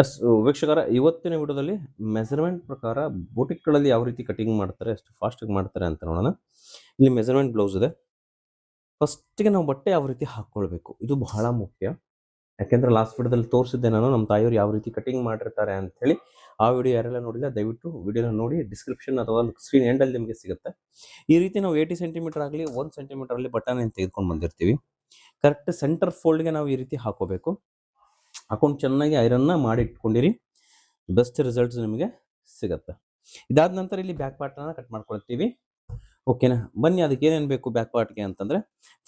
S, ವೀಕ್ಷಕರ, ಇವತ್ತಿನ ವಿಡಿಯೋದಲ್ಲಿ ಮೆಸರ್ಮೆಂಟ್ ಪ್ರಕಾರ ಬೋಟಿಕ್ಗಳಲ್ಲಿ ಯಾವ ರೀತಿ ಕಟಿಂಗ್ ಮಾಡ್ತಾರೆ, ಎಷ್ಟು ಫಾಸ್ಟಾಗಿ ಮಾಡ್ತಾರೆ ಅಂತ ನೋಡೋಣ. ಇಲ್ಲಿ ಮೆಜರ್ಮೆಂಟ್ ಬ್ಲೌಸ್ ಇದೆ. ಫಸ್ಟಿಗೆ ನಾವು ಬಟ್ಟೆ ಯಾವ ರೀತಿ ಹಾಕ್ಕೊಳ್ಬೇಕು? ಇದು ಬಹಳ ಮುಖ್ಯ. ಯಾಕೆಂದ್ರೆ ಲಾಸ್ಟ್ ವಿಡಿಯೋದಲ್ಲಿ ತೋರಿಸಿದ್ದೆ ನಾನು, ನಮ್ಮ ತಾಯಿಯವರು ಯಾವ ರೀತಿ ಕಟಿಂಗ್ ಮಾಡಿರ್ತಾರೆ ಅಂತ ಹೇಳಿ ಆ ವಿಡಿಯೋ ಯಾರೆಲ್ಲ ನೋಡಿಲ್ಲ, ದಯವಿಟ್ಟು ವಿಡಿಯೋನ ನೋಡಿ ಡಿಸ್ಕ್ರಿಪ್ಷನ್ ಅಥವಾ ಸ್ಕ್ರೀನ್ ಎಂಡಲ್ಲಿ ನಿಮಗೆ ಸಿಗುತ್ತೆ. ಈ ರೀತಿ ನಾವು ಏಯ್ಟಿ ಸೆಂಟಿಮೀಟರ್ ಆಗಲಿ ಒಂದು ಸೆಂಟಿಮೀಟರ್ ಬಟನ್ ತೆಗೆದುಕೊಂಡು ಬಂದಿರ್ತೀವಿ. ಕರೆಕ್ಟ್ ಸೆಂಟರ್ ಫೋಲ್ಡ್ಗೆ ನಾವು ಈ ರೀತಿ ಹಾಕೋಬೇಕು ಹಾಕೊಂಡು ಚೆನ್ನಾಗಿ ಐರನ್ನ ಮಾಡಿ ಇಟ್ಕೊಂಡಿರಿ ಬೆಸ್ಟ್ ರಿಸಲ್ಟ್ಸ್ ನಿಮಗೆ ಸಿಗತ್ತೆ. ಇದಾದ ನಂತರ ಇಲ್ಲಿ ಬ್ಯಾಕ್ ಪಾರ್ಟನ್ನ ಕಟ್ ಮಾಡ್ಕೊಳ್ತೀವಿ. ಓಕೆನಾ ಬನ್ನಿ ಅದಕ್ಕೆ ಏನೇನು ಬೇಕು ಬ್ಯಾಕ್ ಪಾರ್ಟ್ಗೆ ಅಂತಂದ್ರೆ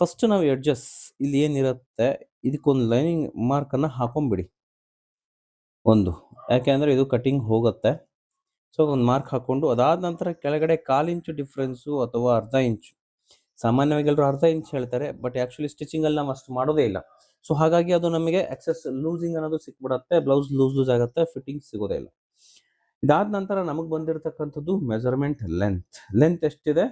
ಫಸ್ಟ್ ನಾವು ಎಡ್ಜಸ್ ಇಲ್ಲಿ ಏನಿರುತ್ತೆ, ಇದಕ್ಕೊಂದು ಲೈನಿಂಗ್ ಮಾರ್ಕನ್ನು ಹಾಕೊಂಬಿಡಿ. ಒಂದು. ಯಾಕೆಂದ್ರೆ ಇದು ಕಟಿಂಗ್ ಹೋಗುತ್ತೆ. ಸೊ ಒಂದು ಮಾರ್ಕ್ ಹಾಕೊಂಡು ಅದಾದ ನಂತರ ಕೆಳಗಡೆ ಕಾಲು ಇಂಚು ಡಿಫ್ರೆನ್ಸು ಅಥವಾ ಅರ್ಧ ಇಂಚು ಸಾಮಾನ್ಯವಾಗಿ ಎಲ್ಲರೂ ಅರ್ಧ ಇಂಚ್ ಹೇಳ್ತಾರೆ ಬಟ್ ಆ್ಯಕ್ಚುಲಿ ಸ್ಟಿಚಿಂಗಲ್ಲಿ ನಾವು ಅಷ್ಟು ಮಾಡೋದೇ ಇಲ್ಲ. ಸೊ ಹಾಗಾಗಿ ಅದು ನಮಗೆ ಎಕ್ಸೆಸ್ ಲೂಸಿಂಗ್ ಅನ್ನೋದು ಸಿಕ್ಬಿಡತ್ತೆ ಬ್ಲೌಸ್ ಲೂಸ್ ಲೂಸ್ ಆಗುತ್ತೆ ಫಿಟ್ಟಿಂಗ್ ಸಿಗೋದೇ ಇಲ್ಲ. ಇದಾದ ನಂತರ ನಮಗೆ ಬಂದಿರತಕ್ಕಂಥದ್ದು ಮೆಜರ್ಮೆಂಟ್ ಲೆಂತ್ ಲೆಂತ್ ಎಷ್ಟಿದೆ?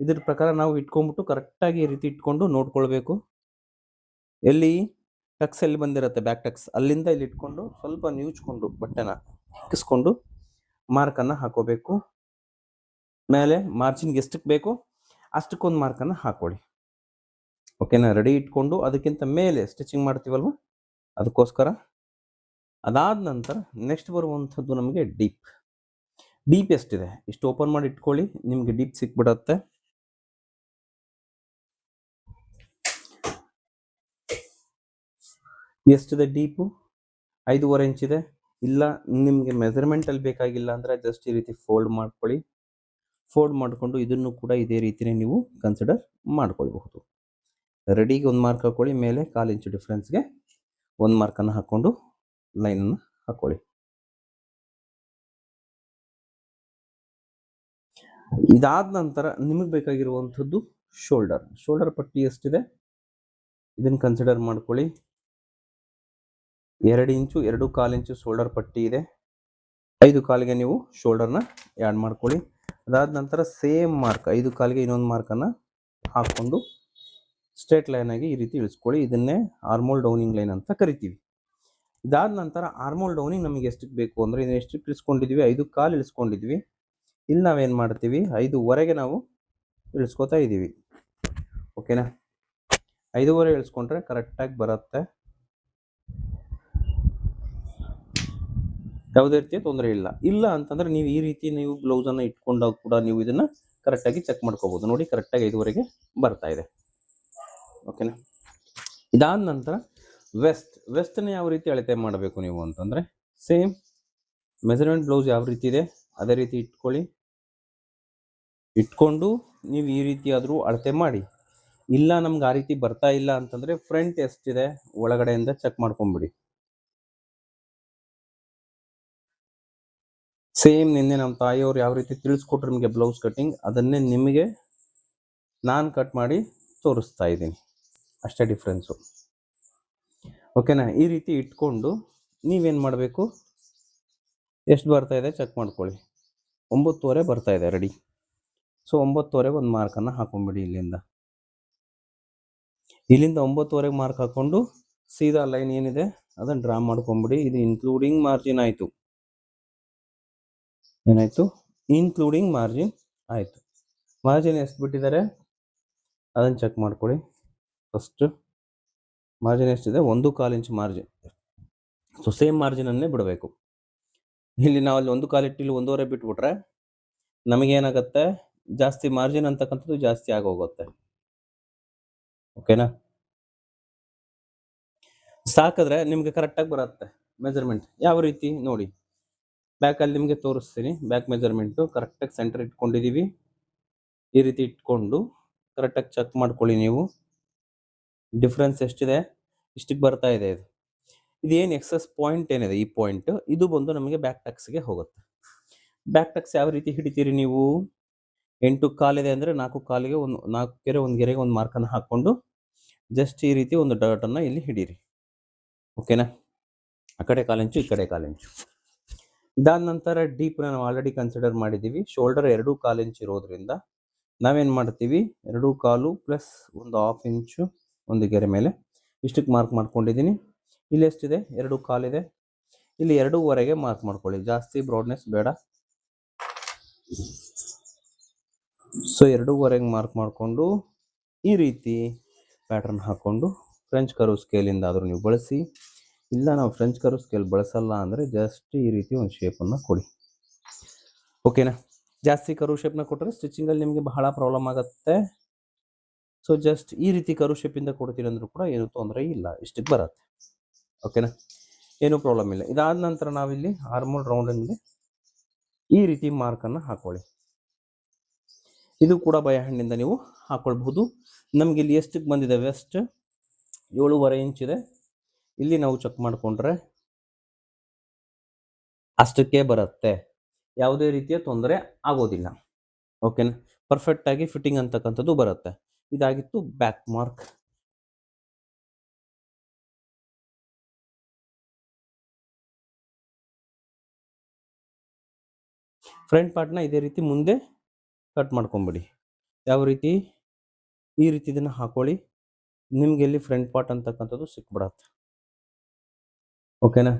ಇದ್ರ ಪ್ರಕಾರ ನಾವು ಇಟ್ಕೊಂಡ್ಬಿಟ್ಟು ಕರೆಕ್ಟಾಗಿ ಈ ರೀತಿ ಇಟ್ಕೊಂಡು ನೋಡ್ಕೊಳ್ಬೇಕು. ಎಲ್ಲಿ? ಟಕ್ಸ್ ಎಲ್ಲಿ ಬಂದಿರುತ್ತೆ? ಬ್ಯಾಕ್ ಟಕ್ಸ್ ಅಲ್ಲಿಂದ ಇಲ್ಲಿ ಇಟ್ಕೊಂಡು ಸ್ವಲ್ಪ ನ್ಯೂಚ್ಕೊಂಡು ಬಟ್ಟೆನ ಹಿಕ್ಕಿಸ್ಕೊಂಡು ಮಾರ್ಕನ್ನು ಹಾಕೋಬೇಕು. ಮೇಲೆ ಮಾರ್ಜಿನ್ಗೆ ಎಷ್ಟಕ್ಕೆ ಬೇಕು? ಅಷ್ಟಕ್ಕೊಂದು ಮಾರ್ಕನ್ನು ಹಾಕೊಳ್ಳಿ. ಓಕೆನಾ? ರೆಡಿ ಇಟ್ಕೊಂಡು ಅದಕ್ಕಿಂತ ಮೇಲೆ ಸ್ಟಿಚಿಂಗ್ ಮಾಡ್ತೀವಲ್ವ? ಅದಕ್ಕೋಸ್ಕರ. ಅದಾದ ನಂತರ ನೆಕ್ಸ್ಟ್ ಬರುವಂಥದ್ದು ನಮಗೆ ಡೀಪ್. ಡೀಪ್ ಎಷ್ಟಿದೆ? ಇಷ್ಟು ಓಪನ್ ಮಾಡಿ ಇಟ್ಕೊಳ್ಳಿ, ನಿಮಗೆ ಡೀಪ್ ಸಿಕ್ಬಿಡತ್ತೆ. ಎಷ್ಟಿದೆ ಡೀಪು? ಐದೂವರೆ ಇಂಚ್ ಇದೆ ಇಲ್ಲ, ನಿಮಗೆ ಮೆಜರ್ಮೆಂಟಲ್ಲಿ ಬೇಕಾಗಿಲ್ಲ ಅಂದರೆ ಜಸ್ಟ್ ಈ ರೀತಿ ಫೋಲ್ಡ್ ಮಾಡ್ಕೊಳ್ಳಿ. ಫೋಲ್ಡ್ ಮಾಡಿಕೊಂಡು ಇದನ್ನು ಕೂಡ ಇದೇ ರೀತಿಯೇ ನೀವು ಕನ್ಸಿಡರ್ ಮಾಡ್ಕೊಳ್ಬಹುದು. ರೆಡಿಗೆ ಒಂದು ಮಾರ್ಕ್ ಹಾಕ್ಕೊಳ್ಳಿ ಮೇಲೆ ಕಾಲು ಇಂಚು ಡಿಫ್ರೆನ್ಸ್ಗೆ ಒಂದು ಮಾರ್ಕನ್ನು ಹಾಕ್ಕೊಂಡು ಲೈನನ್ನು ಹಾಕ್ಕೊಳ್ಳಿ ಇದಾದ ನಂತರ ನಿಮಗೆ ಬೇಕಾಗಿರುವಂಥದ್ದು ಶೋಲ್ಡರ್ ಶೋಲ್ಡರ್ ಪಟ್ಟಿ ಎಷ್ಟಿದೆ? ಇದನ್ನು ಕನ್ಸಿಡರ್ ಮಾಡ್ಕೊಳ್ಳಿ. ಎರಡು ಇಂಚು ಎರಡು ಕಾಲು ಇಂಚು ಶೋಲ್ಡರ್ ಪಟ್ಟಿ ಇದೆ. ಐದು ಕಾಲಿಗೆ ನೀವು ಶೋಲ್ಡರ್ನ ಆ್ಯಡ್ ಮಾಡ್ಕೊಳ್ಳಿ. ಅದಾದ ನಂತರ ಸೇಮ್ ಮಾರ್ಕ್ ಐದು ಕಾಲಿಗೆ ಇನ್ನೊಂದು ಮಾರ್ಕನ್ನು ಹಾಕ್ಕೊಂಡು ಸ್ಟ್ರೇಟ್ ಲೈನ್ ಆಗಿ ಈ ರೀತಿ ಇಳಿಸ್ಕೊಳ್ಳಿ. ಇದನ್ನೇ ಆರ್ಮೋಲ್ ಡೌನಿಂಗ್ ಲೈನ್ ಅಂತ ಕರಿತೀವಿ. ಇದಾದ ನಂತರ ಆರ್ಮೋಲ್ ಡೌನಿಂಗ್ ನಮಗೆ ಎಷ್ಟಕ್ಕೆ ಬೇಕು ಅಂದರೆ ಇದನ್ನ ಎಷ್ಟಕ್ಕೆ ಇಳಿಸ್ಕೊಂಡಿದ್ವಿ? ಐದು ಕಾಲು ಇಳಿಸ್ಕೊಂಡಿದ್ವಿ. ಇಲ್ಲಿ ನಾವೇನು ಮಾಡ್ತೀವಿ? ಐದುವರೆಗೆ ನಾವು ಇಳಿಸ್ಕೊತಾ ಇದ್ದೀವಿ ಓಕೆನಾ? ಐದೂವರೆ ಇಳಿಸ್ಕೊಂಡ್ರೆ ಕರೆಕ್ಟಾಗಿ ಬರುತ್ತೆ. ಯಾವುದೇ ರೀತಿಯ ತೊಂದರೆ ಇಲ್ಲ. ಇಲ್ಲ ಅಂತಂದ್ರೆ ನೀವು ಈ ರೀತಿ ನೀವು ಬ್ಲೌಸನ್ನು ಇಟ್ಕೊಂಡಾಗ ಕೂಡ ನೀವು ಇದನ್ನ ಕರೆಕ್ಟಾಗಿ ಚೆಕ್ ಮಾಡ್ಕೋಬಹುದು ನೋಡಿ ಕರೆಕ್ಟಾಗಿ ಐದುವರೆಗೆ ಬರ್ತಾ ಇದೆ. ಓಕೆನಾ? ಇದಾದ ನಂತರ ವೆಸ್ಟ್ ವೆಸ್ಟ್ನ ಯಾವ ರೀತಿ ಅಳತೆ ಮಾಡಬೇಕು ನೀವು ಅಂತಂದರೆ ಸೇಮ್ ಮೆಸರ್ಮೆಂಟ್ ಬ್ಲೌಸ್ ಯಾವ ರೀತಿ ಇದೆ, ಅದೇ ರೀತಿ ಇಟ್ಕೊಳ್ಳಿ. ಇಟ್ಕೊಂಡು ನೀವು ಈ ರೀತಿಯಾದರೂ ಅಳತೆ ಮಾಡಿ. ಇಲ್ಲ ನಮ್ಗೆ ಆ ರೀತಿ ಬರ್ತಾ ಇಲ್ಲ ಅಂತಂದರೆ ಫ್ರಂಟ್ ಎಷ್ಟಿದೆ ಒಳಗಡೆಯಿಂದ ಚೆಕ್ ಮಾಡ್ಕೊಂಬಿಡಿ. ಸೇಮ್ ನಿನ್ನೆ ನಮ್ಮ ತಾಯಿಯವರು ಯಾವ ರೀತಿ ತಿಳಿಸ್ಕೊಟ್ರು ನಿಮಗೆ ಬ್ಲೌಸ್ ಕಟ್ಟಿಂಗ್ ಅದನ್ನೇ ನಿಮಗೆ ನಾನು ಕಟ್ ಮಾಡಿ ತೋರಿಸ್ತಾ ಇದ್ದೀನಿ. ಅಷ್ಟೇ ಡಿಫ್ರೆನ್ಸು ಓಕೆನಾ ಈ ರೀತಿ ಇಟ್ಕೊಂಡು ನೀವೇನು ಮಾಡಬೇಕು? ಎಷ್ಟು ಬರ್ತಾ ಇದೆ ಚೆಕ್ ಮಾಡ್ಕೊಳ್ಳಿ. ಒಂಬತ್ತುವರೆ ಬರ್ತಾ ಇದೆ ರೆಡಿ ಸೊ ಒಂಬತ್ತುವರೆ ಒಂದು ಮಾರ್ಕನ್ನು ಹಾಕೊಂಬಿಡಿ ಇಲ್ಲಿಂದ. ಇಲ್ಲಿಂದ ಒಂಬತ್ತುವರೆಗೆ ಮಾರ್ಕ್ ಹಾಕ್ಕೊಂಡು ಸೀದಾ ಲೈನ್ ಏನಿದೆ, ಅದನ್ನು ಡ್ರಾ ಮಾಡ್ಕೊಂಬಿಡಿ. ಇದು ಇನ್ಕ್ಲೂಡಿಂಗ್ ಮಾರ್ಜಿನ್ ಆಯಿತು. ಏನಾಯಿತು? ಇನ್ಕ್ಲೂಡಿಂಗ್ ಮಾರ್ಜಿನ್ ಆಯಿತು. ಮಾರ್ಜಿನ್ ಎಷ್ಟು ಬಿಟ್ಟಿದ್ದಾರೆ? ಅದನ್ನು ಚೆಕ್ ಮಾಡ್ಕೊಳ್ಳಿ. ಫಸ್ಟು ಮಾರ್ಜಿನ್ ಎಷ್ಟಿದೆ? ಒಂದು ಕಾಲು ಇಂಚ್ ಮಾರ್ಜಿನ್ ಸೊ ಸೇಮ್ ಮಾರ್ಜಿನನ್ನೇ ಬಿಡಬೇಕು. ಇಲ್ಲಿ ನಾವು ಅಲ್ಲಿ ಒಂದು ಕಾಲು ಇಟ್ಟು ಇಲ್ಲಿ ಒಂದೂವರೆ ಬಿಟ್ಬಿಟ್ರೆ ನಮಗೇನಾಗತ್ತೆ ಜಾಸ್ತಿ ಮಾರ್ಜಿನ್ ಅಂತಕ್ಕಂಥದ್ದು ಜಾಸ್ತಿ ಆಗೋಗುತ್ತೆ. ಓಕೆನಾ ಸಾಕಿದ್ರೆ ನಿಮಗೆ ಕರೆಕ್ಟಾಗಿ ಬರುತ್ತೆ ಮೆಜರ್ಮೆಂಟ್ ಯಾವ ರೀತಿ? ನೋಡಿ. ಬ್ಯಾಕಲ್ಲಿ ನಿಮಗೆ ತೋರಿಸ್ತೀನಿ. ಬ್ಯಾಕ್ ಮೆಜರ್ಮೆಂಟು ಕರೆಕ್ಟಾಗಿ ಸೆಂಟರ್ ಇಟ್ಕೊಂಡಿದ್ದೀವಿ ಈ ರೀತಿ ಇಟ್ಕೊಂಡು ಕರೆಕ್ಟಾಗಿ ಚೆಕ್ ಮಾಡ್ಕೊಳ್ಳಿ ನೀವು. ಡಿಫ್ರೆನ್ಸ್ ಎಷ್ಟಿದೆ? ಇಷ್ಟಕ್ಕೆ ಬರ್ತಾ ಇದೆ ಇದು. ಇದೇನು ಎಕ್ಸಸ್ ಪಾಯಿಂಟ್ ಏನಿದೆ ಈ ಪಾಯಿಂಟ್ ಇದು ಬಂದು ನಮಗೆ ಬ್ಯಾಕ್ ಟಕ್ಸ್ಗೆ ಹೋಗುತ್ತೆ. ಬ್ಯಾಕ್ ಟಕ್ಸ್ ಯಾವ ರೀತಿ ಹಿಡಿತೀರಿ ನೀವು? ಎಂಟು ಕಾಲಿದೆ ಅಂದರೆ ನಾಲ್ಕು ಕಾಲಿಗೆ ಒಂದು, ನಾಲ್ಕು ಕೆರೆ, ಒಂದು ಗೆರೆಗೆ ಒಂದು ಮಾರ್ಕನ್ನು ಹಾಕ್ಕೊಂಡು ಜಸ್ಟ್ ಈ ರೀತಿ ಒಂದು ಡಾಟನ್ನು ಇಲ್ಲಿ ಹಿಡೀರಿ. ಓಕೆನಾ ಆ ಕಡೆ ಕಾಲಿಂಚು, ಈ ಕಡೆ ಕಾಲಿಂಚು. ಇದಾದ ನಂತರ ಡೀಪ್ ನಾವು ಆಲ್ರೆಡಿ ಕನ್ಸಿಡರ್ ಮಾಡಿದ್ದೀವಿ. ಶೋಲ್ಡರ್ ಎರಡು ಕಾಲಿಂಚು ಇರೋದ್ರಿಂದ ನಾವೇನು ಮಾಡ್ತೀವಿ? ಎರಡು ಕಾಲು ಪ್ಲಸ್ ಒಂದು ಹಾಫ್ ಇಂಚು ಒಂದು ಗೆರೆ ಮೇಲೆ. ಇಷ್ಟಕ್ಕೆ ಮಾರ್ಕ್ ಮಾಡ್ಕೊಂಡಿದ್ದೀನಿ. ಇಲ್ಲಿ ಎಷ್ಟಿದೆ? ಎರಡು ಕಾಲಿದೆ. ಇಲ್ಲಿ ಎರಡೂವರೆಗೆ ಮಾರ್ಕ್ ಮಾಡ್ಕೊಳ್ಳಿ. ಜಾಸ್ತಿ ಬ್ರಾಡ್ನೆಸ್ ಬೇಡ. ಸೊ ಎರಡೂವರೆಗೆ ಮಾರ್ಕ್ ಮಾಡಿಕೊಂಡು ಈ ರೀತಿ ಪ್ಯಾಟರ್ನ್ ಹಾಕ್ಕೊಂಡು ಫ್ರೆಂಚ್ ಕರು ಸ್ಕೇಲಿಂದ ಆದರೂ ನೀವು ಬಳಸಿ. ಇಲ್ಲ, ನಾವು ಫ್ರೆಂಚ್ ಕರು ಸ್ಕೇಲ್ ಬಳಸಲ್ಲ ಅಂದರೆ ಜಸ್ಟ್ ಈ ರೀತಿ ಒಂದು ಶೇಪನ್ನು ಕೊಡಿ. ಓಕೆನಾ ಜಾಸ್ತಿ ಕರು ಶೇಪ್ನ ಕೊಟ್ಟರೆ ಸ್ಟಿಚಿಂಗಲ್ಲಿ ನಿಮಗೆ ಬಹಳ ಪ್ರಾಬ್ಲಮ್ ಆಗುತ್ತೆ. ಸೊ ಜಸ್ಟ್ ಈ ರೀತಿ ಕರು ಶೇಪಿಂದ ಕೊಡ್ತೀನಿ ಅಂದರೂ ಕೂಡ ಏನು ತೊಂದರೆ ಇಲ್ಲ, ಇಷ್ಟಕ್ಕೆ ಬರುತ್ತೆ. ಓಕೆನಾ ಏನೂ ಪ್ರಾಬ್ಲಮ್ ಇಲ್ಲ. ಇದಾದ ನಂತರ ನಾವಿಲ್ಲಿ ಆರ್ಮೋಲ್ ರೌಂಡಲ್ಲಿ ಈ ರೀತಿ ಮಾರ್ಕನ್ನು ಹಾಕೊಳ್ಳಿ. ಇದು ಕೂಡ ಬಯ ಹಣ್ಣಿಂದ ನೀವು ಹಾಕೊಳ್ಬಹುದು. ನಮಗೆ ಇಲ್ಲಿ ಎಷ್ಟಕ್ಕೆ ಬಂದಿದೆ ವೆಸ್ಟ್ ಏಳುವರೆ ಇಂಚ್ ಇದೆ. ಇಲ್ಲಿ ನಾವು ಚೆಕ್ ಮಾಡಿಕೊಂಡ್ರೆ ಅಷ್ಟಕ್ಕೆ ಬರುತ್ತೆ. ಯಾವುದೇ ರೀತಿಯ ತೊಂದರೆ ಆಗೋದಿಲ್ಲ. ಓಕೆನಾ ಪರ್ಫೆಕ್ಟಾಗಿ ಫಿಟ್ಟಿಂಗ್ ಅಂತಕ್ಕಂಥದ್ದು ಬರುತ್ತೆ. ಇದಾಗಿತ್ತು ಬ್ಯಾಕ್ ಮಾರ್ಕ್ ಫ್ರಂಟ್ ಪಾರ್ಟ್ನ ಇದೇ ರೀತಿ ಮುಂದೆ ಕಟ್ ಮಾಡ್ಕೊಂಬಿಡಿ. ಯಾವ ರೀತಿ? ಈ ರೀತಿ ಇದನ್ನು ಹಾಕೊಳ್ಳಿ. ನಿಮ್ಗೆ ಎಲ್ಲಿ ಫ್ರಂಟ್ ಪಾರ್ಟ್ ಅಂತಕ್ಕಂಥದ್ದು ಸಿಕ್ಬಿಡತ್ತೆ. ಓಕೆನಾ?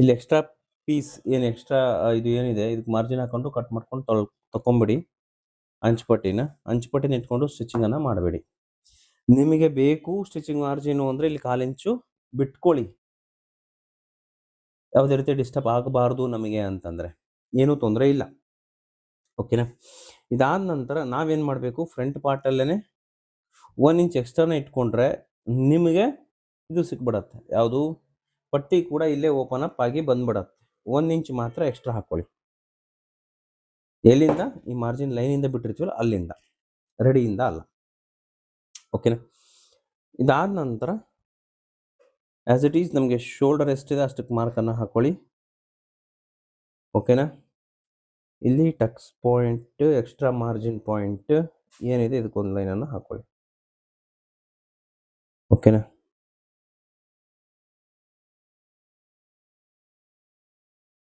ಇಲ್ಲಿ ಎಕ್ಸ್ಟ್ರಾ ಪೀಸ್, ಏನು ಎಕ್ಸ್ಟ್ರಾ, ಇದು ಏನಿದೆ, ಇದಕ್ಕೆ ಮಾರ್ಜಿನ್ ಹಾಕೊಂಡು ಕಟ್ ಮಾಡ್ಕೊಂಡು ತೊಳ್, ತಕೊಂಬಿಡಿ. ಅಂಚುಪಟ್ಟಿನ ಅಂಚುಪಟ್ಟಿನ ಇಟ್ಕೊಂಡು ಸ್ಟಿಚಿಂಗನ್ನು ಮಾಡಬೇಡಿ. ನಿಮಗೆ ಬೇಕು ಸ್ಟಿಚಿಂಗ್ ಮಾರ್ಜಿನು ಅಂದರೆ ಇಲ್ಲಿ ಕಾಲಿಂಚು ಬಿಟ್ಕೊಳ್ಳಿ. ಯಾವುದೇ ರೀತಿ ಡಿಸ್ಟರ್ಬ್ ಆಗಬಾರ್ದು ನಮಗೆ ಅಂತಂದರೆ. ಏನೂ ತೊಂದರೆ ಇಲ್ಲ. ಓಕೆನಾ ಇದಾದ ನಂತರ ನಾವೇನು ಮಾಡಬೇಕು? ಫ್ರಂಟ್ ಪಾರ್ಟಲ್ಲೇ ಒನ್ ಇಂಚ್ ಎಕ್ಸ್ಟ್ರಾನ ಇಟ್ಕೊಂಡ್ರೆ ನಿಮಗೆ ಇದು ಸಿಕ್ಬಿಡತ್ತೆ. ಯಾವುದು? ಪಟ್ಟಿ ಕೂಡ ಇಲ್ಲೇ ಓಪನ್ ಅಪ್ ಆಗಿ ಬಂದ್ಬಿಡತ್ತೆ. ಒನ್ ಇಂಚ್ ಮಾತ್ರ ಎಕ್ಸ್ಟ್ರಾ ಹಾಕ್ಕೊಳ್ಳಿ. ಎಲ್ಲಿಂದ? ಈ ಮಾರ್ಜಿನ್ ಲೈನಿಂದ ಬಿಟ್ಟಿರ್ತೀವಲ್ಲ, ಅಲ್ಲಿಂದ. ರೆಡಿಯಿಂದ ಅಲ್ಲ. ಓಕೆನಾ ಇದಾದ ನಂತರ ಆ್ಯಸ್ ಇಟ್ ಈಸ್ ನಮಗೆ ಶೋಲ್ಡರ್ ಎಷ್ಟಿದೆ ಅಷ್ಟಕ್ಕೆ ಮಾರ್ಕನ್ನು ಹಾಕ್ಕೊಳ್ಳಿ ಓಕೆನಾ ಇಲ್ಲಿ tucks point extra margin point ಏನಿದೆ ಇದಕ್ಕೊಂದು ಲೈನನ್ನು ಹಾಕ್ಕೊಳ್ಳಿ ಓಕೆನಾ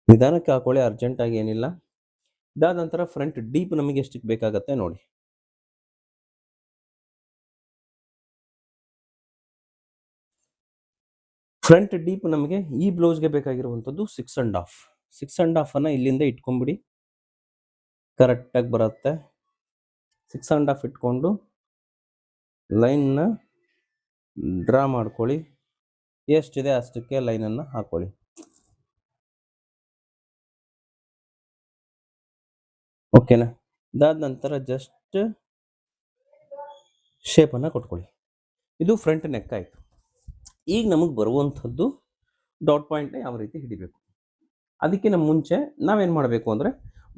ನಿಧಾನಕ್ಕೆ ಹಾಕೊಳ್ಳಿ ಅರ್ಜೆಂಟಾಗಿ ಏನಿಲ್ಲ. ಇದಾದ ನಂತರ ಫ್ರಂಟ್ ಡೀಪ್ ನಮಗೆ ಎಷ್ಟಕ್ಕೆ ಬೇಕಾಗತ್ತೆ ನೋಡಿ. ಫ್ರಂಟ್ ಡೀಪ್ ನಮಗೆ ಈ ಬ್ಲೌಸ್ಗೆ ಬೇಕಾಗಿರುವಂಥದ್ದು six and half six and ಹಾಫನ್ನು ಇಲ್ಲಿಂದ ಇಟ್ಕೊಂಬಿಡಿ. ಕರೆಕ್ಟಾಗಿ ಬರುತ್ತೆ. ಸಿಕ್ಸ್ ಆ್ಯಂಡ್ ಹಾಫ್ ಇಟ್ಕೊಂಡು ಲೈನ್ನ ಡ್ರಾ ಮಾಡ್ಕೊಳ್ಳಿ. ಎಷ್ಟಿದೆ ಅಷ್ಟಕ್ಕೆ ಲೈನನ್ನು ಹಾಕೊಳ್ಳಿ. ಓಕೆನಾ? ಇದಾದ ನಂತರ ಜಸ್ಟ್ ಶೇಪನ್ನು ಕೊಟ್ಕೊಳ್ಳಿ. ಇದು ಫ್ರಂಟ್ ನೆಕ್ ಆಯಿತು. ಈಗ ನಮಗೆ ಬರುವಂಥದ್ದು ಡಾಟ್ ಪಾಯಿಂಟ್ನ ಯಾವ ರೀತಿ ಹಿಡಿಬೇಕು? ಅದಕ್ಕಿಂತ ಮುಂಚೆ ನಾವೇನು ಮಾಡಬೇಕು ಅಂದರೆ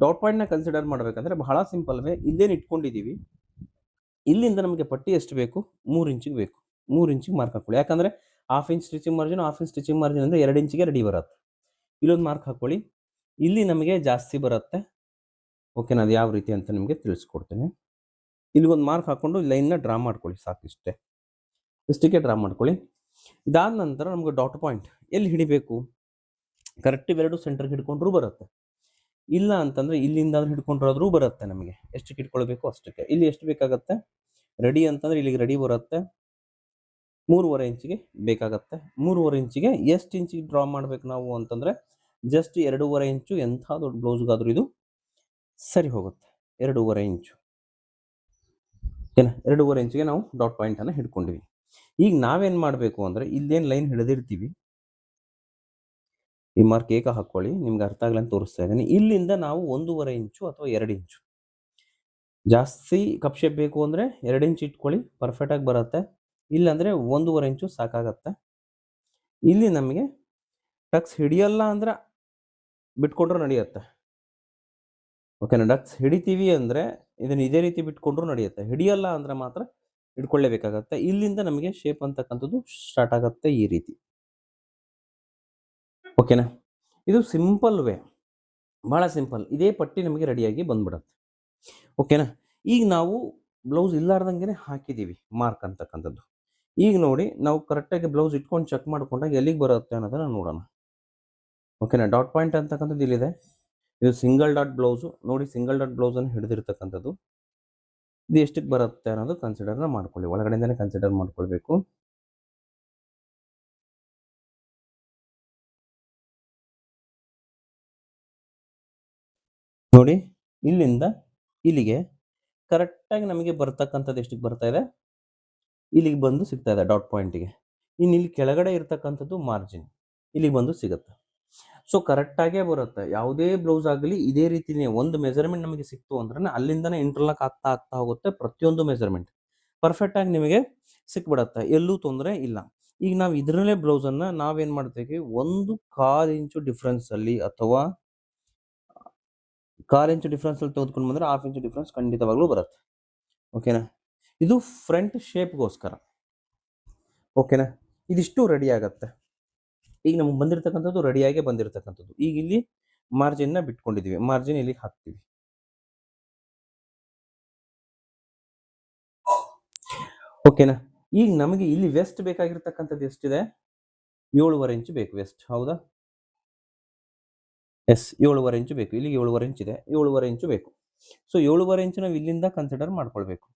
ಡಾಟ್ ಪಾಯಿಂಟ್ನ ಕನ್ಸಿಡರ್ ಮಾಡಬೇಕಂದ್ರೆ ಬಹಳ ಸಿಂಪಲ್ವೇ ಇಲ್ಲೇನು ಇಟ್ಕೊಂಡಿದ್ದೀವಿ ಇಲ್ಲಿಂದ ನಮಗೆ ಪಟ್ಟಿ ಎಷ್ಟು ಬೇಕು? ಮೂರು ಇಂಚಿಗೆ ಬೇಕು. ಮೂರು ಇಂಚಿಗೆ ಮಾರ್ಕ್ ಹಾಕೊಳ್ಳಿ ಯಾಕಂದರೆ half inch stitching margin half inch stitching margin ಅಂದರೆ ಎರಡು ಇಂಚಿಗೆ ರೆಡಿ ಬರುತ್ತೆ. ಇಲ್ಲೊಂದು ಮಾರ್ಕ್ ಹಾಕ್ಕೊಳ್ಳಿ. ಇಲ್ಲಿ ನಮಗೆ ಜಾಸ್ತಿ ಬರುತ್ತೆ. ಓಕೆನಾ ಅದು ಯಾವ ರೀತಿ ಅಂತ ನಿಮಗೆ ತಿಳಿಸ್ಕೊಡ್ತೀನಿ. ಇಲ್ಲಿ ಇಲ್ಲಿಗೊಂದು ಮಾರ್ಕ್ ಹಾಕ್ಕೊಂಡು ಲೈನ್ನ ಡ್ರಾ ಮಾಡ್ಕೊಳ್ಳಿ ಸಾಕಿಷ್ಟೇ ಇಷ್ಟಕ್ಕೆ ಡ್ರಾ ಮಾಡ್ಕೊಳ್ಳಿ. ಇದಾದ ನಂತರ ನಮಗೆ ಡಾಟ್ ಪಾಯಿಂಟ್ ಎಲ್ಲಿ ಹಿಡಿಬೇಕು? ಕರೆಕ್ಟ್ ಇವೆರಡು ಸೆಂಟರ್ಗೆ ಹಿಡ್ಕೊಂಡ್ರೂ ಬರುತ್ತೆ. ಇಲ್ಲ ಅಂತಂದರೆ ಇಲ್ಲಿಂದ ಹಿಡ್ಕೊಂಡ್ರಾದ್ರೂ ಬರುತ್ತೆ ನಮಗೆ. ಎಷ್ಟಕ್ಕೆ ಇಟ್ಕೊಳ್ಬೇಕು ಅಷ್ಟಕ್ಕೆ. ಇಲ್ಲಿ ಎಷ್ಟು ಬೇಕಾಗತ್ತೆ? ರೆಡಿ ಅಂತಂದರೆ ಇಲ್ಲಿಗೆ ರೆಡಿ ಬರುತ್ತೆ. ಮೂರುವರೆ ಇಂಚಿಗೆ ಬೇಕಾಗತ್ತೆ. ಮೂರುವರೆ ಇಂಚಿಗೆ ಎಷ್ಟು ಇಂಚಿಗೆ ಡ್ರಾ ಮಾಡ್ಬೇಕು ನಾವು ಅಂತಂದರೆ ಜಸ್ಟ್ ಎರಡೂವರೆ ಇಂಚು ಎಂಥ ದೊಡ್ಡ ಬ್ಲೌಸ್ಗಾದ್ರೂ ಇದು ಸರಿ ಹೋಗುತ್ತೆ. ಎರಡೂವರೆ ಇಂಚು. ಓಕೆನಾ ಎರಡೂವರೆ ಇಂಚಿಗೆ ನಾವು ಡಾಟ್ ಪಾಯಿಂಟನ್ನು ಹಿಡ್ಕೊಂಡಿವಿ ಈಗ ನಾವೇನು ಮಾಡಬೇಕು ಅಂದರೆ ಇಲ್ಲೇನು ಲೈನ್ ಹಿಡಿದಿರ್ತೀವಿ? ಈ ಮಾರ್ಕ್ ಏಕ ಹಾಕ್ಕೊಳ್ಳಿ, ನಿಮ್ಗೆ ಅರ್ಥ ಆಗಲಿ ಅಂತ ತೋರಿಸ್ತಾ ಇದ್ದೀನಿ. ಇಲ್ಲಿಂದ ನಾವು ಒಂದೂವರೆ ಇಂಚು ಅಥವಾ ಎರಡು ಇಂಚು. ಜಾಸ್ತಿ ಕಪ್ ಶೇಪ್ ಬೇಕು ಅಂದರೆ ಎರಡು ಇಂಚ್ ಇಟ್ಕೊಳ್ಳಿ ಪರ್ಫೆಕ್ಟಾಗಿ ಬರುತ್ತೆ. ಇಲ್ಲಾಂದರೆ ಒಂದೂವರೆ ಇಂಚು ಸಾಕಾಗತ್ತೆ. ಇಲ್ಲಿ ನಮಗೆ ಟಕ್ಸ್ ಹಿಡಿಯಲ್ಲ ಅಂದ್ರೆ ಬಿಟ್ಕೊಂಡ್ರೆ ನಡೆಯುತ್ತೆ. ಓಕೆನಾ ಡಕ್ಸ್ ಹಿಡಿತೀವಿ ಅಂದರೆ ಇದನ್ನು ಇದೇ ರೀತಿ ಬಿಟ್ಕೊಂಡ್ರು ನಡೆಯುತ್ತೆ. ಹಿಡಿಯಲ್ಲ ಅಂದರೆ ಮಾತ್ರ ಇಟ್ಕೊಳ್ಳೇಬೇಕಾಗತ್ತೆ ಇಲ್ಲಿಂದ ನಮಗೆ ಶೇಪ್ ಅಂತಕ್ಕಂಥದ್ದು ಸ್ಟಾರ್ಟ್ ಆಗುತ್ತೆ ಈ ರೀತಿ. ಓಕೆನಾ ಇದು ಸಿಂಪಲ್ ವೇ ಭಾಳ ಸಿಂಪಲ್ ಇದೇ ಪಟ್ಟಿ ನಮಗೆ ರೆಡಿಯಾಗಿ ಬಂದ್ಬಿಡತ್ತೆ. ಓಕೆನಾ ಈಗ ನಾವು ಬ್ಲೌಸ್ ಇಲ್ಲಾರ್ದಂಗೆ ಹಾಕಿದ್ದೀವಿ ಮಾರ್ಕ್ ಅಂತಕ್ಕಂಥದ್ದು. ಈಗ ನೋಡಿ, ನಾವು ಕರೆಕ್ಟಾಗಿ ಬ್ಲೌಸ್ ಇಟ್ಕೊಂಡು ಚೆಕ್ ಮಾಡ್ಕೊಂಡಾಗ ಎಲ್ಲಿಗೆ ಬರುತ್ತೆ ಅನ್ನೋದನ್ನು ನೋಡೋಣ. ಓಕೆನಾ ಡಾಟ್ ಪಾಯಿಂಟ್ ಅಂತಕ್ಕಂಥದ್ದು ಇಲ್ಲಿದೆ. ಇದು ಸಿಂಗಲ್ ಡಾಟ್ ಬ್ಲೌಸು ನೋಡಿ ಸಿಂಗಲ್ ಡಾಟ್ ಬ್ಲೌಸನ್ನು ಹಿಡಿದಿರ್ತಕ್ಕಂಥದ್ದು. ಇದು ಎಷ್ಟಕ್ಕೆ ಬರುತ್ತೆ ಅನ್ನೋದು ಕನ್ಸಿಡರ್ನ ಮಾಡ್ಕೊಳ್ಳಿ. ಒಳಗಡೆಯಿಂದನೇ ಕನ್ಸಿಡರ್ ಮಾಡ್ಕೊಳ್ಬೇಕು. ನೋಡಿ, ಇಲ್ಲಿಂದ ಇಲ್ಲಿಗೆ ಕರೆಕ್ಟಾಗಿ ನಮಗೆ ಬರ್ತಕ್ಕಂಥದ್ದು ಎಷ್ಟಕ್ಕೆ ಬರ್ತಾ ಇದೆ? ಇಲ್ಲಿಗೆ ಬಂದು ಸಿಗ್ತಾ ಇದೆ ಡಾಟ್ ಪಾಯಿಂಟಿಗೆ ಇನ್ನು ಇಲ್ಲಿ ಕೆಳಗಡೆ ಇರ್ತಕ್ಕಂಥದ್ದು ಮಾರ್ಜಿನ್ ಇಲ್ಲಿಗೆ ಬಂದು ಸಿಗುತ್ತೆ. ಸೊ ಕರೆಕ್ಟಾಗೇ ಬರುತ್ತೆ. ಯಾವುದೇ ಬ್ಲೌಸ್ ಆಗಲಿ, ಇದೇ ರೀತಿನೇ ಒಂದು ಮೆಜರ್ಮೆಂಟ್ ನಮಗೆ ಸಿಕ್ತು ಅಂದ್ರೆ ಅಲ್ಲಿಂದನೇ ಇಂಟರ್ಲಾಕ್ ಆಗ್ತಾ ಆಗ್ತಾ ಹೋಗುತ್ತೆ ಪ್ರತಿಯೊಂದು ಮೆಜರ್ಮೆಂಟ್ ಪರ್ಫೆಕ್ಟಾಗಿ ನಿಮಗೆ ಸಿಕ್ಬಿಡತ್ತೆ. ಎಲ್ಲೂ ತೊಂದರೆ ಇಲ್ಲ. ಈಗ ನಾವು ಇದರಲ್ಲೇ ಬ್ಲೌಸನ್ನು ನಾವೇನು ಮಾಡ್ತೀವಿ? ಒಂದು ಕಾಲು ಇಂಚು ಡಿಫ್ರೆನ್ಸಲ್ಲಿ ಅಥವಾ ಕಾಲು ಇಂಚು ಡಿಫ್ರೆನ್ಸಲ್ಲಿ ತೆಗೆದುಕೊಂಡು ಬಂದರೆ ಹಾಫ್ ಇಂಚು ಡಿಫ್ರೆನ್ಸ್ ಖಂಡಿತವಾಗ್ಲೂ ಬರುತ್ತೆ. ಓಕೆನಾ ಇದು ಫ್ರಂಟ್ ಶೇಪ್ಗೋಸ್ಕರ ಓಕೆನಾ ಇದಿಷ್ಟು ರೆಡಿ ಆಗತ್ತೆ. ಈಗ ನಮ್ಗೆ ಬಂದಿರತಕ್ಕಂಥದ್ದು ರೆಡಿಯಾಗೆ ಬಂದಿರತಕ್ಕಂಥದ್ದು. ಈಗ ಇಲ್ಲಿ ಮಾರ್ಜಿನ್ನ ಬಿಟ್ಕೊಂಡಿದ್ದೀವಿ ಮಾರ್ಜಿನ್ ಇಲ್ಲಿ ಹಾಕ್ತೀವಿ. ಓಕೆನಾ ಈಗ ನಮಗೆ ಇಲ್ಲಿ ವೆಸ್ಟ್ ಬೇಕಾಗಿರ್ತಕ್ಕಂಥದ್ದು ಎಷ್ಟಿದೆ? ಏಳುವರೆ ಇಂಚು ಬೇಕು ವೆಸ್ಟ್ ಹೌದಾ? ಎಸ್ ಏಳುವರೆ ಇಂಚು ಬೇಕು. ಇಲ್ಲಿ ಏಳುವರೆ ಇಂಚ್ ಇದೆ. ಏಳುವರೆ ಇಂಚು ಬೇಕು. ಸೊ ಏಳುವರೆ ಇಂಚು ನಾವು ಇಲ್ಲಿಂದ ಕನ್ಸಿಡರ್ ಮಾಡ್ಕೊಳ್ಬೇಕು.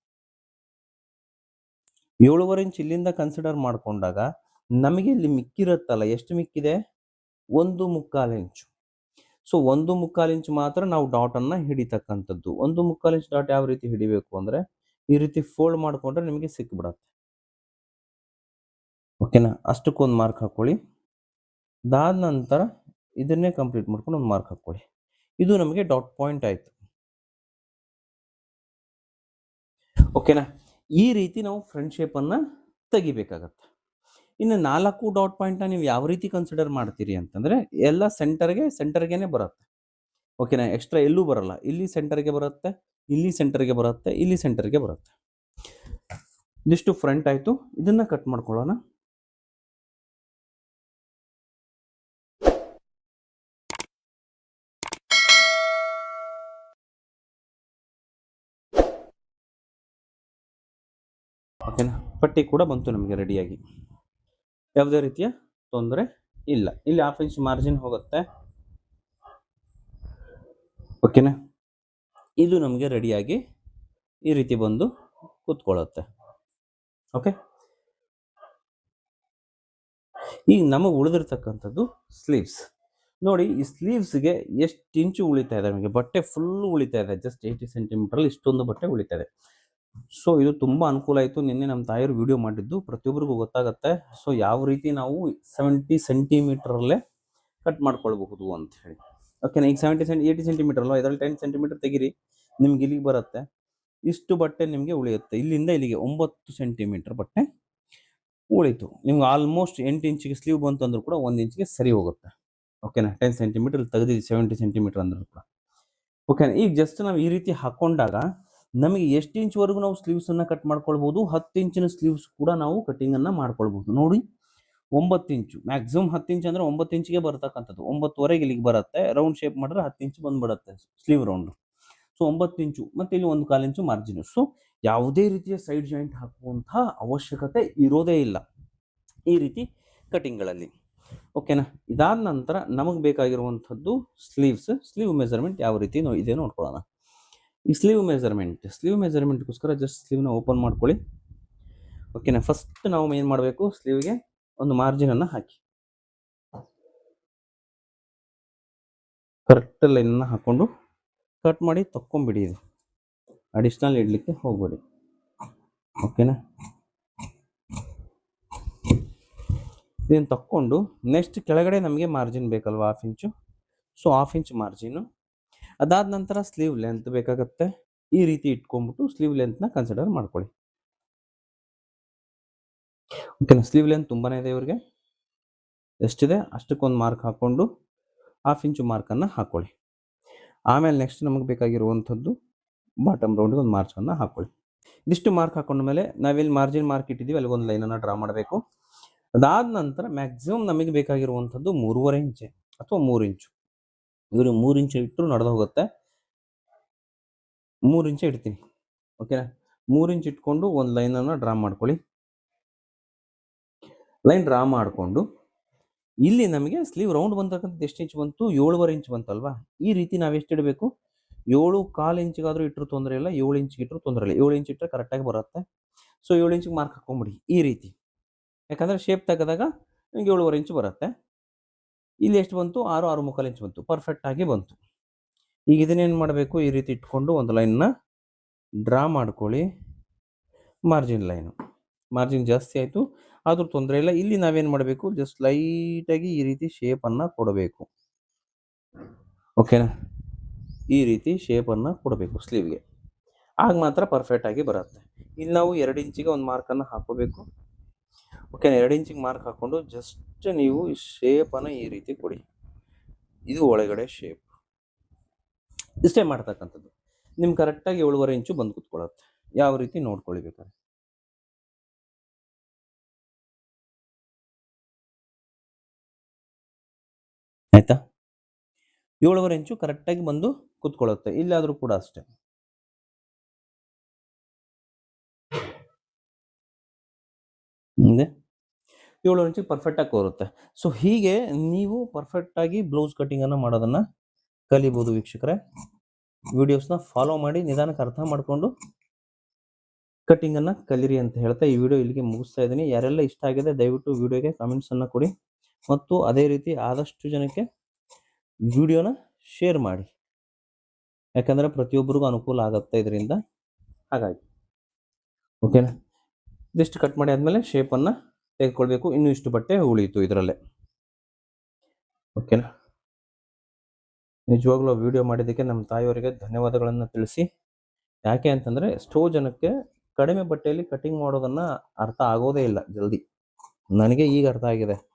ಏಳುವರೆ ಇಂಚ್ ಇಲ್ಲಿಂದ ಕನ್ಸಿಡರ್ ಮಾಡ್ಕೊಂಡಾಗ ನಮಗೆ ಇಲ್ಲಿ ಮಿಕ್ಕಿರುತ್ತಲ್ಲ, ಎಷ್ಟು ಮಿಕ್ಕಿದೆ? ಒಂದು ಮುಕ್ಕಾಲು ಇಂಚು. ಸೊ ಒಂದು ಮುಕ್ಕಾಲು ಇಂಚು ಮಾತ್ರ ನಾವು ಡಾಟನ್ನು ಹಿಡಿತಕ್ಕಂಥದ್ದು. ಒಂದು ಮುಕ್ಕಾಲು ಇಂಚ್ ಡಾಟ್ ಯಾವ ರೀತಿ ಹಿಡಿಬೇಕು ಅಂದರೆ, ಈ ರೀತಿ ಫೋಲ್ಡ್ ಮಾಡಿಕೊಂಡ್ರೆ ನಿಮಗೆ ಸಿಕ್ಬಿಡತ್ತೆ. ಓಕೆನಾ ಅಷ್ಟಕ್ಕೊಂದು ಮಾರ್ಕ್ ಹಾಕ್ಕೊಳ್ಳಿ. ಅದಾದ ನಂತರ ಇದನ್ನೇ ಕಂಪ್ಲೀಟ್ ಮಾಡ್ಕೊಂಡು ಒಂದು ಮಾರ್ಕ್ ಹಾಕ್ಕೊಳ್ಳಿ. ಇದು ನಮಗೆ ಡಾಟ್ ಪಾಯಿಂಟ್ ಆಯಿತು. ಓಕೆನಾ ಈ ರೀತಿ ನಾವು ಶೇಪನ್ನು ತೆಗಿಬೇಕಾಗತ್ತೆ. ಇನ್ನು ನಾಲ್ಕು ಡಾಟ್ ಪಾಯಿಂಟ್ನ ನೀವು ಯಾವ ರೀತಿ ಕನ್ಸಿಡರ್ ಮಾಡ್ತೀರಿ ಅಂತಂದರೆ ಎಲ್ಲ ಸೆಂಟರ್ಗೆ ಸೆಂಟರ್ಗೆನೆ ಬರುತ್ತೆ. ಓಕೆನಾ ಎಕ್ಸ್ಟ್ರಾ ಎಲ್ಲೂ ಬರಲ್ಲ. ಇಲ್ಲಿ ಸೆಂಟರ್ಗೆ ಬರುತ್ತೆ, ಇಲ್ಲಿ ಸೆಂಟರ್ಗೆ ಬರುತ್ತೆ, ಇಲ್ಲಿ ಸೆಂಟರ್ಗೆ ಬರುತ್ತೆ. ಇದಿಷ್ಟು ಫ್ರಂಟ್ ಆಯಿತು. ಇದನ್ನು ಕಟ್ ಮಾಡ್ಕೊಳ್ಳೋಣ. ಓಕೆನಾ ಪಟ್ಟಿ ಕೂಡ ಬಂತು ನಮಗೆ ರೆಡಿಯಾಗಿ ಯಾವುದೇ ರೀತಿಯ ತೊಂದರೆ ಇಲ್ಲ. ಇಲ್ಲಿ ಹಾಫ್ ಇಂಚ್ ಮಾರ್ಜಿನ್ ಹೋಗುತ್ತೆ. ಓಕೆನಾ ಇದು ನಮಗೆ ರೆಡಿಯಾಗಿ ಈ ರೀತಿ ಬಂದು ಕೂತ್ಕೊಳ್ಳುತ್ತೆ. ಓಕೆ ಈಗ ನಮಗೆ ಉಳಿದಿರ್ತಕ್ಕಂಥದ್ದು ಸ್ಲೀವ್ಸ್ ನೋಡಿ, ಈ ಸ್ಲೀವ್ಸ್ಗೆ ಎಷ್ಟು ಇಂಚು ಉಳಿತಾ ಇದೆ ನಮಗೆ? ಬಟ್ಟೆ ಫುಲ್ ಉಳಿತಾ ಇದೆ. ಜಸ್ಟ್ ಏಯ್ಟಿ ಸೆಂಟಿಮೀಟ್ರಲ್ಲಿ ಇಷ್ಟೊಂದು ಬಟ್ಟೆ ಉಳಿತಾ ಇದೆ. ಸೊ ಇದು ತುಂಬ ಅನುಕೂಲ ಆಯಿತು. ನಿನ್ನೆ ನಮ್ಮ ತಾಯಿಯವರು ವಿಡಿಯೋ ಮಾಡಿದ್ದು. ಪ್ರತಿಯೊಬ್ಬರಿಗೂ ಗೊತ್ತಾಗುತ್ತೆ. ಸೊ ಯಾವ ರೀತಿ ನಾವು ಸೆವೆಂಟಿ ಸೆಂಟಿಮೀಟ್ರಲ್ಲೇ ಕಟ್ ಮಾಡ್ಕೊಳ್ಬಹುದು ಅಂತ ಹೇಳಿ. ಓಕೆನಾ ಈಗ ಸೆವೆಂಟಿ ಸೆಂಟಿ ಏಯ್ಟಿ ಸೆಂಟಿಮೀಟರ್ ಅಲ್ವಾ? ಇದರಲ್ಲಿ ಟೆನ್ ಸೆಂಟಿಮೀಟರ್ ತೆಗಿರಿ. ನಿಮ್ಗೆ ಇಲ್ಲಿಗೆ ಬರುತ್ತೆ. ಇಷ್ಟು ಬಟ್ಟೆ ನಿಮಗೆ ಉಳಿಯುತ್ತೆ. ಇಲ್ಲಿಂದ ಇಲ್ಲಿಗೆ ಒಂಬತ್ತು ಸೆಂಟಿಮೀಟರ್ ಬಟ್ಟೆ ಉಳಿತು. ನಿಮ್ಗೆ ಆಲ್ಮೋಸ್ಟ್ ಎಂಟು ಇಂಚಿಗೆ ಸ್ಲೀವ್ ಬಂತು ಅಂದ್ರೂ ಕೂಡ ಒಂದು ಇಂಚಿಗೆ ಸರಿ ಹೋಗುತ್ತೆ. ಓಕೆನಾ ಟೆನ್ ಸೆಂಟಿಮೀಟರ್ ತೆಗೆದಿದ್ದೀವಿ ಸೆವೆಂಟಿ ಸೆಂಟಿಮೀಟರ್ ಅಂದ್ರೂ ಕೂಡ. ಓಕೆನಾ ಈಗ ಜಸ್ಟ್ ನಾವು ಈ ರೀತಿ ಹಾಕೊಂಡಾಗ ನಮಗೆ ಎಷ್ಟು ಇಂಚ್ವರೆಗೂ ನಾವು ಸ್ಲೀವ್ಸನ್ನು ಕಟ್ ಮಾಡ್ಕೊಳ್ಬೋದು? ಹತ್ತು ಇಂಚಿನ ಸ್ಲೀವ್ಸ್ ಕೂಡ ನಾವು ಕಟ್ಟಿಂಗನ್ನು ಮಾಡ್ಕೊಳ್ಬೋದು. ನೋಡಿ, ಒಂಬತ್ತು ಇಂಚು ಮ್ಯಾಕ್ಸಿಮಮ್ ಹತ್ತು ಇಂಚು ಅಂದರೆ ಒಂಬತ್ತು ಇಂಚಿಗೆ ಬರ್ತಕ್ಕಂಥದ್ದು. ಒಂಬತ್ತುವರೆಗೆ ಇಲ್ಲಿಗೆ ಬರುತ್ತೆ ರೌಂಡ್ ಶೇಪ್ ಮಾಡಿದ್ರೆ ಹತ್ತು ಇಂಚು ಬಂದ್ಬಿಡುತ್ತೆ ಸ್ಲೀವ್ ರೌಂಡು ಸೊ ಒಂಬತ್ತು ಇಂಚು ಮತ್ತು ಇಲ್ಲಿ ಒಂದು ಕಾಲು ಇಂಚು ಮಾರ್ಜಿನ್ ಸೊ ಯಾವುದೇ ರೀತಿಯ ಸೈಡ್ ಜಾಯಿಂಟ್ ಹಾಕುವಂತಹ ಅವಶ್ಯಕತೆ ಇರೋದೇ ಇಲ್ಲ ಈ ರೀತಿ ಕಟಿಂಗ್ಗಳಲ್ಲಿ ಓಕೆನಾ ಇದಾದ ನಂತರ ನಮಗೆ ಬೇಕಾಗಿರುವಂಥದ್ದು ಸ್ಲೀವ್ಸ್ ಸ್ಲೀವ್ ಮೆಜರ್ಮೆಂಟ್ ಯಾವ ರೀತಿ ಇದೆ ನೋಡ್ಕೊಳ್ಳೋಣ. ಈ ಸ್ಲೀವ್ ಮೆಜರ್ಮೆಂಟ್, ಸ್ಲೀವ್ ಮೆಜರ್ಮೆಂಟ್ಗೋಸ್ಕರ ಜಸ್ಟ್ ಸ್ಲೀವ್ನ ಓಪನ್ ಮಾಡ್ಕೊಳ್ಳಿ. ಓಕೆನಾ ಫಸ್ಟ್ ನಾವು ಏನು ಮಾಡಬೇಕು? ಸ್ಲೀವ್ಗೆ ಒಂದು ಮಾರ್ಜಿನನ್ನು ಹಾಕಿ. ಕರೆಕ್ಟ್ ಲೈನನ್ನು ಹಾಕ್ಕೊಂಡು ಕಟ್ ಮಾಡಿ ತಕ್ಕೊಂಬಿಡಿ ಇದು. ಅಡಿಷ್ನಲ್ ಇಡಲಿಕ್ಕೆ ಹೋಗಬೇಡಿ. ಓಕೆನಾ ಇದನ್ನು ತಕ್ಕೊಂಡು ನೆಕ್ಸ್ಟ್ ಕೆಳಗಡೆ ನಮಗೆ ಮಾರ್ಜಿನ್ ಬೇಕಲ್ವಾ half inch so half inch margin ಅದಾದ ನಂತರ ಸ್ಲೀವ್ ಲೆಂತ್ ಬೇಕಾಗತ್ತೆ. ಈ ರೀತಿ ಇಟ್ಕೊಂಡ್ಬಿಟ್ಟು ಸ್ಲೀವ್ ಲೆಂತ್ನ ಕನ್ಸಿಡರ್ ಮಾಡ್ಕೊಳ್ಳಿ. ಓಕೆನಾ ಸ್ಲೀವ್ ಲೆಂತ್ ತುಂಬಾನೇ ಇದೆ ಇವ್ರಿಗೆ. ಎಷ್ಟಿದೆ? ಅಷ್ಟಕ್ಕೊಂದು ಮಾರ್ಕ್ ಹಾಕ್ಕೊಂಡು ಹಾಫ್ ಇಂಚು ಮಾರ್ಕನ್ನು ಹಾಕ್ಕೊಳ್ಳಿ ಆಮೇಲೆ ನೆಕ್ಸ್ಟ್ ನಮಗೆ ಬೇಕಾಗಿರುವಂಥದ್ದು ಬಾಟಮ್ ರೌಂಡಿಗೆ ಒಂದು ಮಾರ್ಚನ್ನು ಹಾಕ್ಕೊಳ್ಳಿ ಇದಿಷ್ಟು ಮಾರ್ಕ್ ಹಾಕೊಂಡ ಮೇಲೆ ನಾವೆಲ್ಲಿ ಮಾರ್ಜಿನ್ ಮಾರ್ಕ್ ಇಟ್ಟಿದ್ದೀವಿ ಅಲ್ಲಿಗೊಂದು ಲೈನನ್ನು ಡ್ರಾ ಮಾಡಬೇಕು. ಅದಾದ ನಂತರ ಮ್ಯಾಕ್ಸಿಮಮ್ ನಮಗೆ ಬೇಕಾಗಿರುವಂಥದ್ದು ಮೂರುವರೆ ಇಂಚೆ ಅಥವಾ ಮೂರು ಇಂಚು ಇವರು ಮೂರು ಇಂಚು ಇಟ್ಟರು ನಡೆದು ಹೋಗುತ್ತೆ. ಮೂರು ಇಂಚು ಇಡ್ತೀನಿ. ಓಕೆನಾ ಮೂರು ಇಂಚ್ ಇಟ್ಕೊಂಡು ಒಂದು ಲೈನನ್ನು ಡ್ರಾ ಮಾಡ್ಕೊಳ್ಳಿ. ಲೈನ್ ಡ್ರಾ ಮಾಡಿಕೊಂಡು ಇಲ್ಲಿ ನಮಗೆ ಸ್ಲೀವ್ ರೌಂಡ್ ಬಂತಕ್ಕಂಥದ್ದು ಎಷ್ಟು ಇಂಚ್ ಬಂತು? ಏಳುವರೆ ಇಂಚ್ ಬಂತಲ್ವಾ? ಈ ರೀತಿ ನಾವು ಎಷ್ಟು ಇಡಬೇಕು? ಏಳು ಕಾಲು ಇಂಚಿಗಾದರೂ ಇಟ್ಟರು ತೊಂದರೆ ಇಲ್ಲ, ಏಳು ಇಂಚಿಗೆ ಇಟ್ಟರು ತೊಂದರೆ ಇಲ್ಲ. ಏಳು ಇಂಚ್ ಇಟ್ಟರೆ ಕರೆಕ್ಟಾಗಿ ಬರುತ್ತೆ. ಸೊ ಏಳು ಇಂಚಿಗೆ ಮಾರ್ಕ್ ಹಾಕೊಂಬಿಡಿ ಈ ರೀತಿ. ಯಾಕಂದರೆ ಶೇಪ್ ತೆಗೆದಾಗ ನಿಮಗೆ ಏಳುವರೆ ಇಂಚು ಬರುತ್ತೆ. ಇಲ್ಲಿ ಎಷ್ಟು ಬಂತು? ಆರು ಆರು ಮುಕ್ಕಾಲು ಇಂಚ್ ಬಂತು. ಪರ್ಫೆಕ್ಟಾಗಿ ಬಂತು. ಈಗ ಇದನ್ನೇನು ಮಾಡಬೇಕು? ಈ ರೀತಿ ಇಟ್ಕೊಂಡು ಒಂದು ಲೈನ್ನ ಡ್ರಾ ಮಾಡ್ಕೊಳ್ಳಿ. ಮಾರ್ಜಿನ್ ಲೈನು ಮಾರ್ಜಿನ್ ಜಾಸ್ತಿ ಆಯಿತು. ಆದರೂ ತೊಂದರೆ ಇಲ್ಲ. ಇಲ್ಲಿ ನಾವೇನು ಮಾಡಬೇಕು? ಜಸ್ಟ್ ಲೈಟಾಗಿ ಈ ರೀತಿ ಶೇಪನ್ನು ಕೊಡಬೇಕು. ಓಕೆನಾ ಈ ರೀತಿ ಶೇಪನ್ನು ಕೊಡಬೇಕು ಸ್ಲೀವ್ಗೆ ಆಗ ಮಾತ್ರ ಪರ್ಫೆಕ್ಟಾಗಿ ಬರುತ್ತೆ. ಇಲ್ಲಿ ನಾವು ಎರಡು ಇಂಚಿಗೆ ಒಂದು ಮಾರ್ಕನ್ನು ಹಾಕೋಬೇಕು ಓಕೆನಾ ಎರಡು ಇಂಚಿಗೆ ಮಾರ್ಕ್ ಹಾಕ್ಕೊಂಡು ಜಸ್ಟ್ ನೀವು ಶೇಪನ್ನು ಈ ರೀತಿ ಕೊಡಿ. ಇದು ಒಳಗಡೆ ಶೇಪ್ ಇಷ್ಟೇ ಮಾಡ್ತಕ್ಕಂಥದ್ದು. ನಿಮ್ಗೆ ಕರೆಕ್ಟಾಗಿ ಏಳುವರೆ ಇಂಚು ಬಂದು ಕುತ್ಕೊಳ್ಳುತ್ತೆ ಯಾವ ರೀತಿ ನೋಡ್ಕೊಳ್ಳಿ ಬೇಕಾದ್ರೆ ಆಯ್ತಾ? ಏಳುವರೆ ಇಂಚು ಕರೆಕ್ಟಾಗಿ ಬಂದು ಕುತ್ಕೊಳ್ಳುತ್ತೆ. ಇಲ್ಲಾದರೂ ಕೂಡ ಅಷ್ಟೇ. ಮುಂದೆ? ಏಳು ಇಂಚಿಗೆ ಪರ್ಫೆಕ್ಟಾಗಿ ಕೋರುತ್ತೆ ಸೊ ಹೀಗೆ ನೀವು ಪರ್ಫೆಕ್ಟಾಗಿ ಬ್ಲೌಸ್ ಕಟ್ಟಿಂಗನ್ನು ಮಾಡೋದನ್ನು ಕಲಿಬೋದು ವೀಕ್ಷಕರೇ. ವಿಡಿಯೋಸ್ನ ಫಾಲೋ ಮಾಡಿ, ನಿಧಾನಕ್ಕೆ ಅರ್ಥ ಮಾಡಿಕೊಂಡು ಕಟ್ಟಿಂಗನ್ನು ಕಲಿರಿ ಅಂತ ಹೇಳ್ತಾ ಈ ವಿಡಿಯೋ ಇಲ್ಲಿಗೆ ಮುಗಿಸ್ತಾ ಇದ್ದೀನಿ. ಯಾರೆಲ್ಲ ಇಷ್ಟ ಆಗಿದೆ, ದಯವಿಟ್ಟು ವಿಡಿಯೋಗೆ ಕಮೆಂಟ್ಸನ್ನು ಕೊಡಿ. ಮತ್ತು ಅದೇ ರೀತಿ ಆದಷ್ಟು ಜನಕ್ಕೆ ವಿಡಿಯೋನ ಶೇರ್ ಮಾಡಿ. ಯಾಕಂದರೆ ಪ್ರತಿಯೊಬ್ಬರಿಗೂ ಅನುಕೂಲ ಆಗುತ್ತೆ ಇದರಿಂದ ಹಾಗಾಗಿ. ಓಕೆನಾ ಇದಿಷ್ಟು ಕಟ್ ಮಾಡಿ ಆದಮೇಲೆ ಶೇಪನ್ನು ತೆಗೆದುಕೊಳ್ಬೇಕು. ಇನ್ನೂ ಇಷ್ಟು ಬಟ್ಟೆ ಉಳಿಯಿತು ಇದರಲ್ಲೇ. ಓಕೆನಾ ನಿಜವಾಗ್ಲೂ ವಿಡಿಯೋ ಮಾಡಿದ್ದಕ್ಕೆ ನಮ್ಮ ತಾಯಿಯವರಿಗೆ ಧನ್ಯವಾದಗಳನ್ನು ತಿಳಿಸಿ. ಯಾಕೆ ಅಂತಂದರೆ ಎಷ್ಟೋ ಜನಕ್ಕೆ ಕಡಿಮೆ ಬಟ್ಟೆಯಲ್ಲಿ ಕಟಿಂಗ್ ಮಾಡೋದನ್ನು ಅರ್ಥ ಆಗೋದೇ ಇಲ್ಲ ಜಲ್ದಿ. ನನಗೆ ಈಗ ಅರ್ಥ ಆಗಿದೆ.